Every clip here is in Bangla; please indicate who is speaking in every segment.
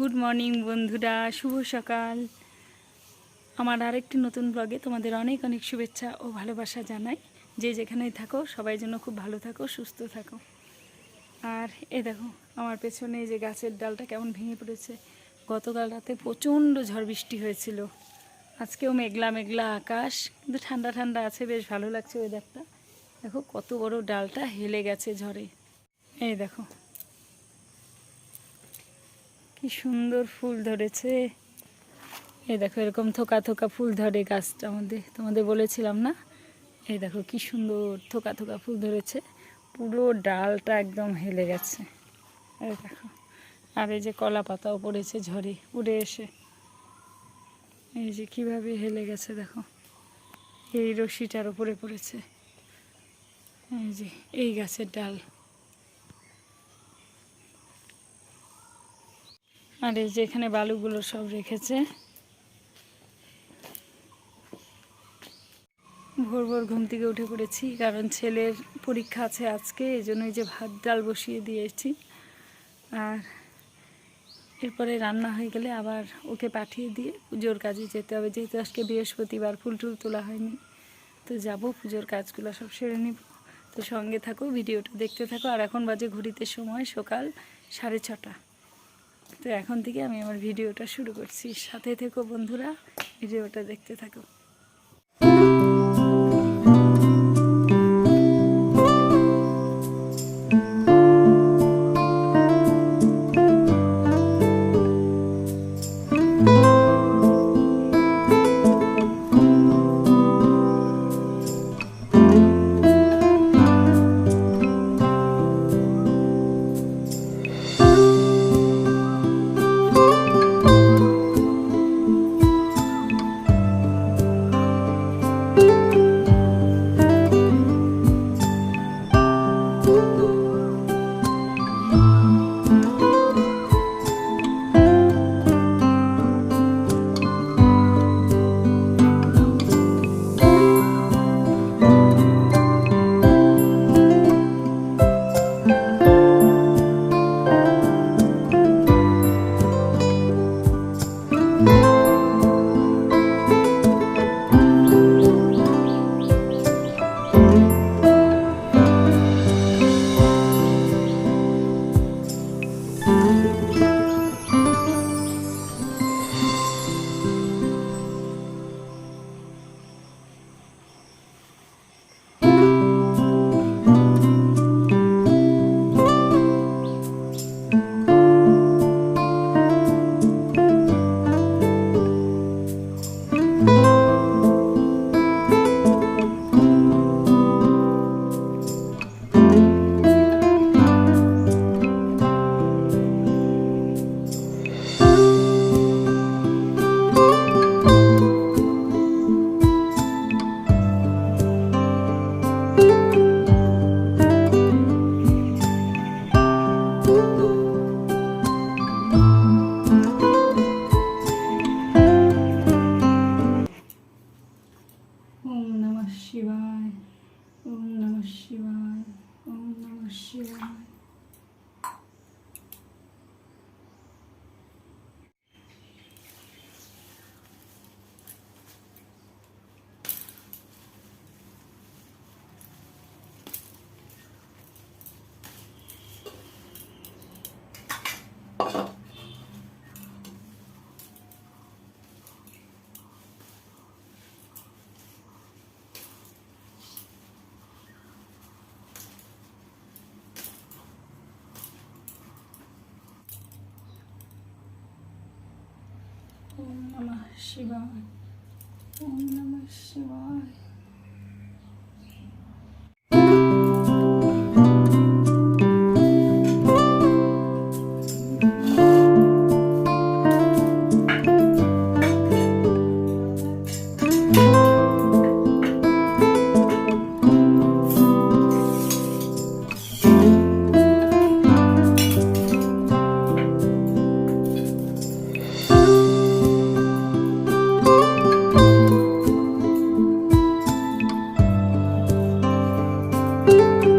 Speaker 1: গুড মর্নিং বন্ধুরা। শুভ সকাল। আমার আরেকটি নতুন ব্লগে তোমাদের অনেক অনেক শুভেচ্ছা ও ভালোবাসা জানাই। যে যেখানেই থাকো, সবাই যেন খুব ভালো থাকো, সুস্থ থাকো। আর এ দেখো, আমার পেছনে যে গাছের ডালটা কেমন ভেঙে পড়েছে। গতকাল রাতে প্রচণ্ড ঝড় বৃষ্টি হয়েছিল। আজকেও মেঘলা মেঘলা আকাশ, কিন্তু ঠান্ডা ঠান্ডা আছে, বেশ ভালো লাগছে ওয়েদারটা দেখো, কত বড় ডালটা হেলে গেছে ঝড়ে। এই দেখো কি সুন্দর ফুল ধরেছে। এই দেখো, এরকম থোকা থোকা ফুল ধরে গাছটা আমাদের, তোমাদের বলেছিলাম না? এই দেখো, কি সুন্দর থোকা থোকা ফুল ধরেছে। পুরো ডালটা একদম হেলে গেছে। এই দেখো, আর এই যে কলা পাতাও পড়েছে ঝড়ে উড়ে এসে। এই যে কীভাবে হেলে গেছে দেখো, এই রশিটার উপরে পড়েছে। এই যে, এই গাছের ডাল। আর এই যে এখানে বালুগুলো সব রেখেছে। ভোর ভোর ঘুম থেকে উঠে পড়েছি, কারণ ছেলের পরীক্ষা আছে আজকে, এই জন্যই যে ভাত, ডাল বসিয়ে দিয়েছি। আর এরপরে রান্না হয়ে গেলে আবার ওকে পাঠিয়ে দিয়ে পুজোর কাজে যেতে হবে। যেহেতু আজকে বৃহস্পতিবার, ফুল টুল তোলা হয়নি, তো যাব, পুজোর কাজগুলো সব সেরে নিব। তো সঙ্গে থাকো, ভিডিওটা দেখতে থাকো। আর এখন বাজে ঘড়িতে সময় সকাল সাড়ে ছটা। তো এখন থেকে আমি আমার ভিডিওটা শুরু করছি। সাথে থেকো বন্ধুরা ভিডিওটা দেখতে থাকো। 哦，那么失望。哦，那么失望。you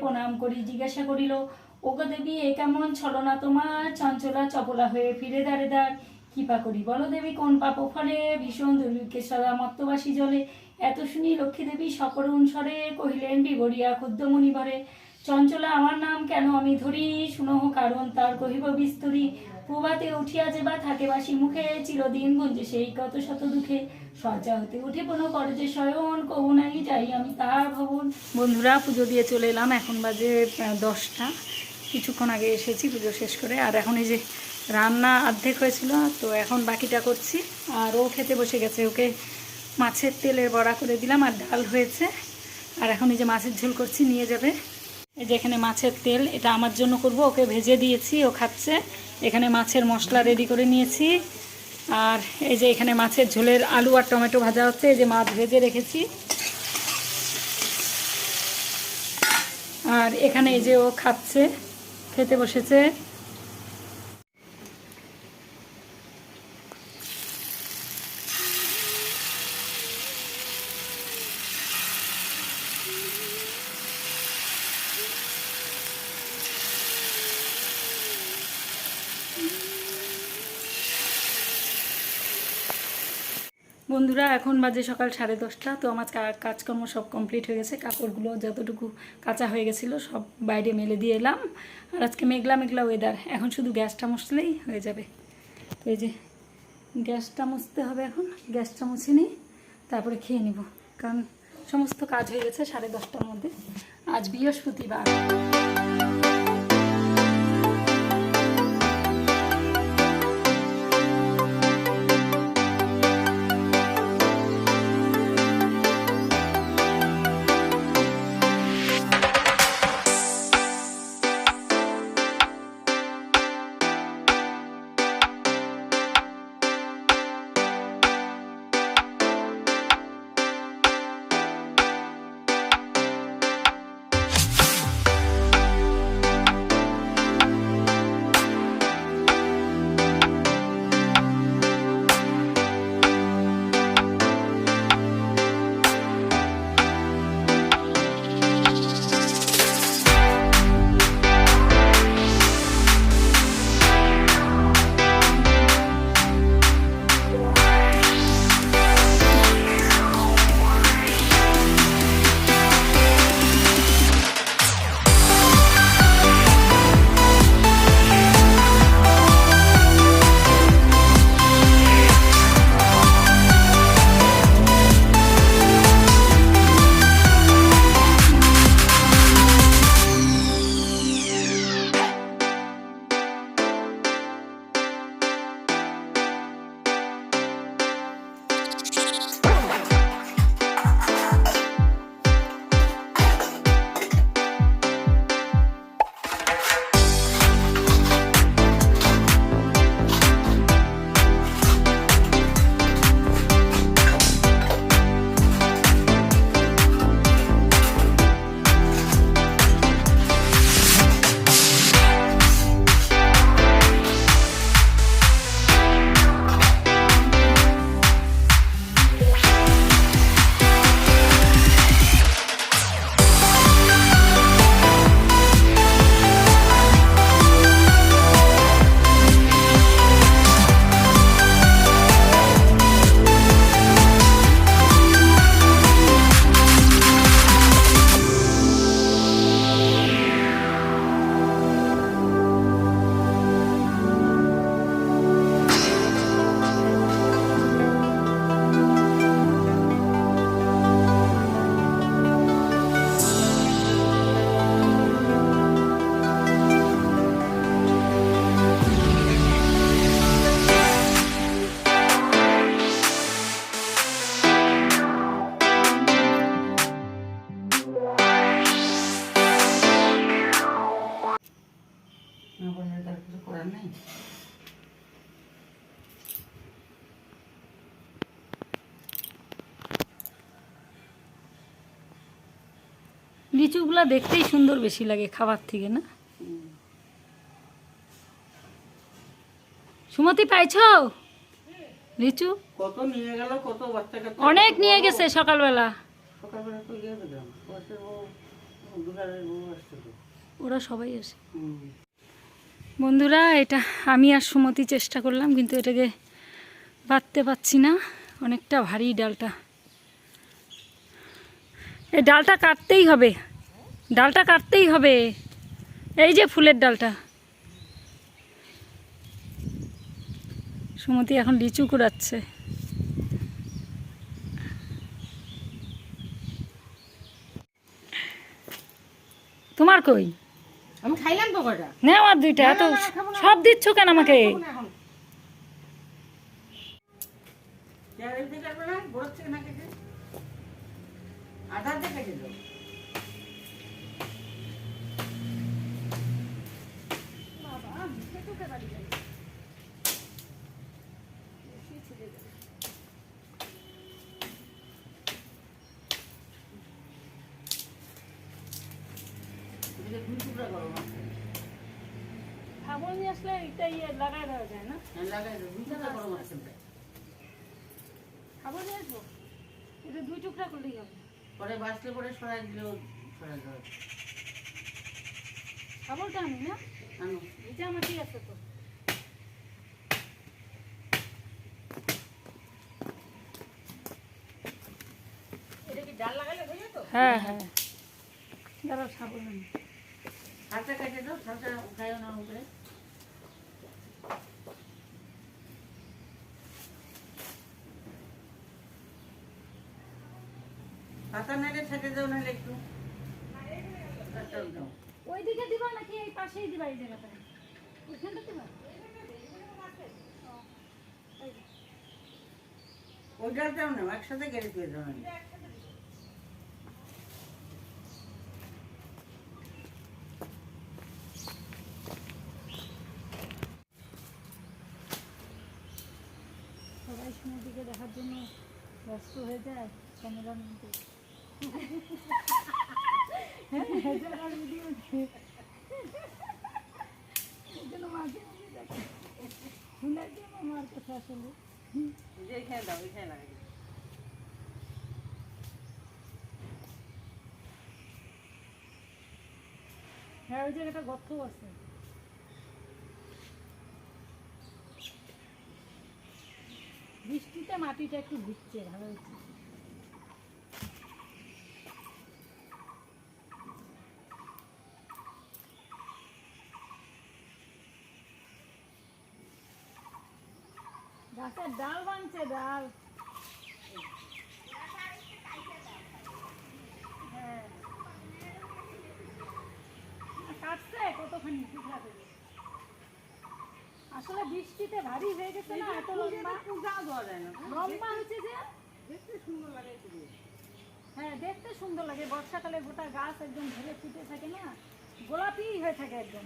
Speaker 1: প্রণাম করি, জিজ্ঞাসা করিল, ওগো দেবী, এ কেমন ছলনা তোমার? চঞ্চলা চপলা হয়ে ফিরে দাঁড়ে দাঁড় কৃপা করি বলো দেবী, কোন পাপ ফলে ভীষণ দুর্ভিক্ষে সদা মত্তবাসী জলে। এত শুনি লক্ষ্মী দেবী সকরুণ স্বরে কহিলেন, বিবরিয়া ক্ষুদ্র মণিভরে চঞ্চলা আমার নাম কেন আমি ধরি? শুনহ কারণ তার কহিব বিস্তরি। প্রভাতে উঠিয়া যে বা থাকে বাসি মুখে, চিরদিন গুঞ্জে সেই কত শত দুঃখে। সজ্জা হতে উঠে কোনো করে যে শয়ন, কহু নাই যাই আমি তার ভবন। বন্ধুরা, পুজো দিয়ে চলে এলাম, এখন বাজে দশটা। কিছুক্ষণ আগে এসেছি, পুজো শেষ করে। আর এখন এই যে রান্না অর্ধেক হয়েছিল, তো এখন বাকিটা করছি। আর ও খেতে বসে গেছে, ওকে মাছের তেলের বড়া করে দিলাম আর ডাল হয়েছে। আর এখন এই যে মাছের ঝোল করছি, নিয়ে যাবে। এই যে এখানে মাছের তেল, এটা আমার জন্য করব। ওকে ভেজে দিয়েছি, ও খাচ্ছে। এখানে মাছের মশলা রেডি করে নিয়েছি। আর এই যে এখানে মাছের ঝোলের আলু আর টমেটো ভাজা হচ্ছে। এই যে মাছ ভেজে রেখেছি। আর এখানে এই যে ও খাচ্ছে, খেতে বসেছে। বন্ধুরা, এখন বাজে সকাল সাড়ে দশটা, তো আমার কাজকর্ম সব কমপ্লিট হয়ে গেছে। কাপড়গুলো যতটুকু কাঁচা হয়ে গেছিল সব বাইরে মেলে দিয়ে এলাম। আর আজকে মেঘলা মেঘলা ওয়েদার এখন শুধু গ্যাসটা মুছলেই হয়ে যাবে। এই যে গ্যাসটা মুছতে হবে এখন, গ্যাসটা মুছে নিই, তারপরে খেয়ে নিব। কারণ সমস্ত কাজ হয়ে গেছে সাড়ে দশটার মধ্যে। আজ বৃহস্পতিবার।
Speaker 2: নেই।
Speaker 1: লিচুগুলা দেখতেই সুন্দর বেশি লাগে খাবার থেকে না? সুমতি পাইছো? লিচু?
Speaker 2: কত নিয়ে গেল কত বাচ্চা
Speaker 1: অনেক নিয়ে গেছে সকালবেলা।
Speaker 2: তো গিয়ে
Speaker 1: ওরা সবাই আসে। বন্ধুরা, এটা আমি আর সুমতি চেষ্টা করলাম, কিন্তু এটাকে বাঁধতে পারছি না। অনেকটা ভারী ডালটা। এই ডালটা কাটতেই হবে। ডালটা কাটতেই হবে। এই যে ফুলের ডালটা। সুমতি এখন লিচু কুড়াচ্ছে। তোমার কই?
Speaker 2: আমি খাইলাম তো কটা
Speaker 1: নে আমার দুইটা এত সব দিচ্ছ কেন আমাকে?
Speaker 2: আধার দিয়ে কেটে দাও এদিকে দুই টুকরা করো না
Speaker 1: খাবার নিয়ে আসলে এটা ইয়ে লাগাই দেওয়া যায় না?
Speaker 2: হ্যাঁ, লাগাই
Speaker 1: খাবার নিয়ে আসব? এটা দুই টুকরা করলেই হবে।
Speaker 2: পরে বাঁচলে পরে সরাই দিলেও সরাই দেওয়া
Speaker 1: খাবারটা আমি না?
Speaker 2: আনো
Speaker 1: এটা আমার ঠিক আছে তো।
Speaker 2: এটা কি ডাল লাগালে হয়ে যেত?
Speaker 1: হ্যাঁ হ্যাঁ। দাঁড়াও সাবল
Speaker 2: হাতটা কেটে দাও না উপরে। পাতা ছেটে দাও নাহলে একটু। পাতাও দাও।
Speaker 1: ওই দিকে দিবা নাকি এই পাশেই দিবা এই জায়গাটা? ওইখানটা দিবা?
Speaker 2: ওই ডালটাও নাও একসাথে গেড়ে দিয়ে দাও নাহলে।
Speaker 1: সবাই সমুদ্রকে দেখার জন্য ব্যস্ত হয়ে যায় ক্যামেরার মধ্যে এই জন্য মাঝে মাঝে দেখে শুনে যে আমার কথা আসলে
Speaker 2: এই যে এখানে দাও এখানে লাগাই দাও।
Speaker 1: হ্যাঁ ওই জায়গাটা গর্ত আছে। বৃষ্টিতে মাটিটা একটু ভিজছে ভালো হচ্ছে গাছের ডাল বানছে ডাল হ্যাঁ কাটছে কতখানি টুকরা করে আসলে বৃষ্টিতে ভারী হয়ে গেছে না এত লম্বা?
Speaker 2: পূজাও দেওয়া যায় না
Speaker 1: লম্বা হয়েছে যে?
Speaker 2: দেখতে সুন্দর লাগে
Speaker 1: হ্যাঁ দেখতে সুন্দর লাগে। বর্ষাকালে গোটা গাছ একদম ফুটে থাকে না গোলাপি হয়ে থাকে একদম।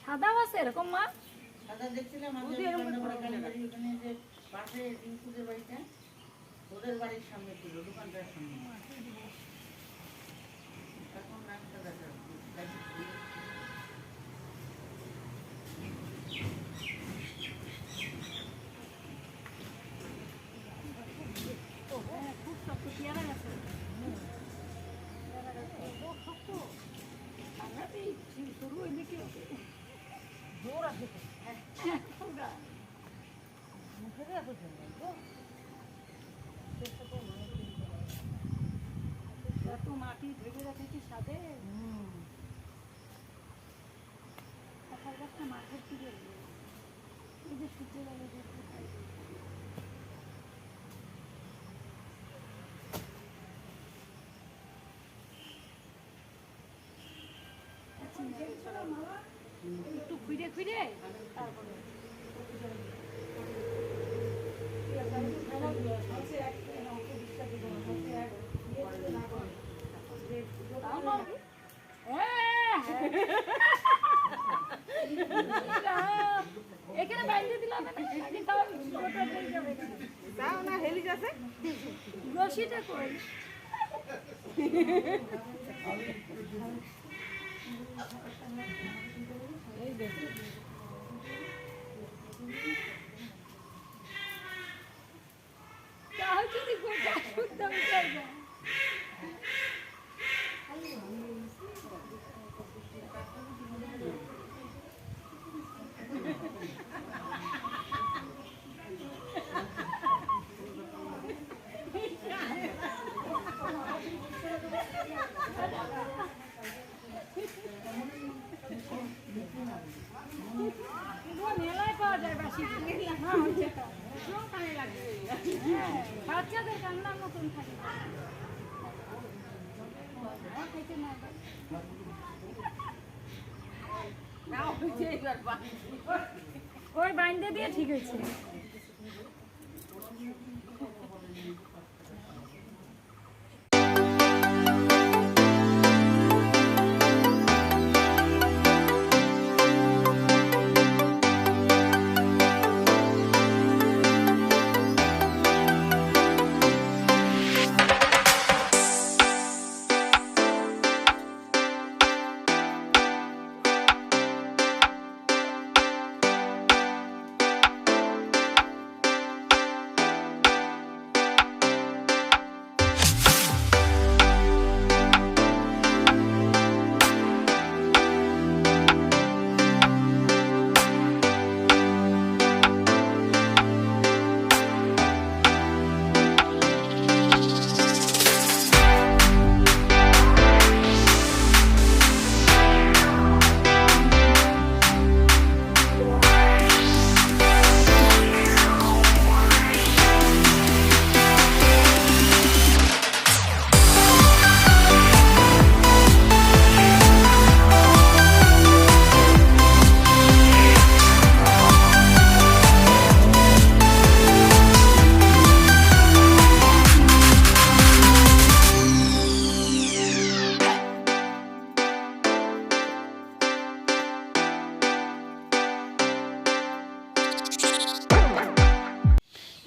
Speaker 2: সাদাও আছে
Speaker 1: এরকম মা?
Speaker 2: সাদা দেখছিলাম পাশে বাড়িটা ওদের বাড়ির সামনে ছিল দোকানটার সামনে।
Speaker 1: শক্ত পেয়ারা গাছ একটু খুঁড়ে খুঁড়ে তারপরে।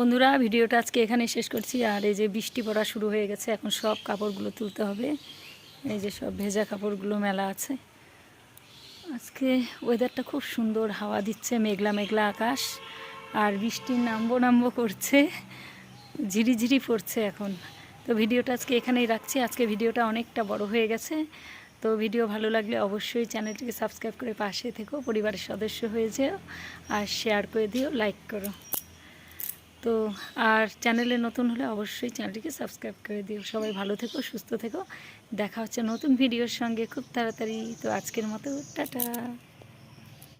Speaker 1: বন্ধুরা, ভিডিওটা আজকে এখানে শেষ করছি। আর এই যে বৃষ্টি পড়া শুরু হয়ে গেছে, এখন সব কাপড়গুলো তুলতে হবে। এই যে সব ভেজা কাপড়গুলো মেলা আছে। আজকে ওয়েদারটা খুব সুন্দর, হাওয়া দিচ্ছে, মেঘলা মেঘলা আকাশ। আর বৃষ্টি নামবো নামবো করছে, ঝিরিঝিরি পড়ছে এখন। তো ভিডিওটা আজকে এখানেই রাখছি। আজকে ভিডিওটা অনেকটা বড় হয়ে গেছে। তো ভিডিও ভালো লাগলে অবশ্যই চ্যানেলটিকে সাবস্ক্রাইব করে পাশে থেকো, পরিবারের সদস্য হয়ে যেও। আর শেয়ার করে দিও লাইক করো। তো আর চ্যানেলে নতুন হলে অবশ্যই চ্যানেলটিকে সাবস্ক্রাইব করে দিও। সবাই ভালো থেকো, সুস্থ থেকো। দেখা হচ্ছে নতুন ভিডিওর সঙ্গে খুব তাড়াতাড়ি। তো আজকের মতো, টাটা।